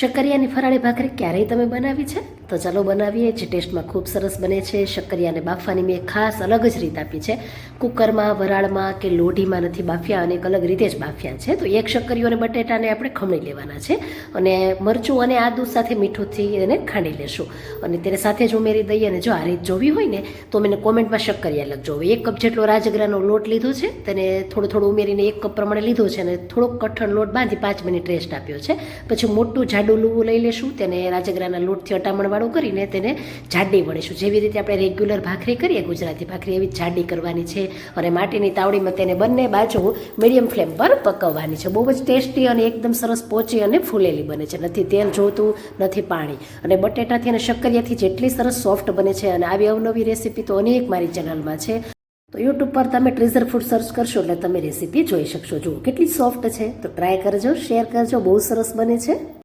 શક્કરિયાની ફરાળી ભાખરી ક્યારેય તમે બનાવી છે? તો ચાલો બનાવીએ. જે ટેસ્ટમાં ખૂબ સરસ બને છે. શક્કરિયાને બાફવાની મેં ખાસ અલગ જ રીત આપી છે. કુકરમાં, વરાળમાં કે લોઢીમાં નથી બાફ્યા અને એક અલગ રીતે જ બાફ્યા છે. તો એક શક્કરીઓ અને બટેટાને આપણે ખમણી લેવાના છે અને મરચું અને આદુ સાથે મીઠુંથી એને ખાંડી લેશું. અને તેને સાથે જ ઉમેરી દઈએ અને જો આ રીત જોવી હોય ને, તો મને કોમેન્ટમાં શક્કરિયા લખજો. એક કપ જેટલો રાજગરાનો લોટ લીધો છે. તેને થોડું થોડું ઉમેરીને એક કપ પ્રમાણે લીધો છે અને થોડોક કઠણ લોટ બાંધી પાંચ મિનિટ રેસ્ટ આપ્યો છે. પછી મોટું જાડું લૂવું લઈ લેશું. તેને રાજગરાના લોટથી અટામણવાળું કરીને તેને જાડી વણીશું જેવી રીતે આપણે રેગ્યુલર ભાખરી કરીએ, ગુજરાતી ભાખરી એવી જાડી કરવાની છે અને માટીની તાવડીમાં તેને બંને બાજુ મીડિયમ ફ્લેમ પર પકવવાની છે. બહુ જ ટેસ્ટી અને એકદમ સરસ પોચી અને ફૂલેલી બને છે. નથી તેલ જોતું, નથી પાણી. અને બટેટાથી અને શક્કરિયાથી જેટલી સરસ સોફ્ટ બને છે અને આવી અવનવી રેસીપી તો અનેક મારી ચેનલમાં છે. તો યુટ્યુબ પર તમે ટ્રીઝર ફૂડ સર્ચ કરશો એટલે તમે રેસીપી જોઈ શકશો. જુઓ, કેટલી સોફ્ટ છે. તો ટ્રાય કરજો શેર કરજો. બહુ સરસ બને છે.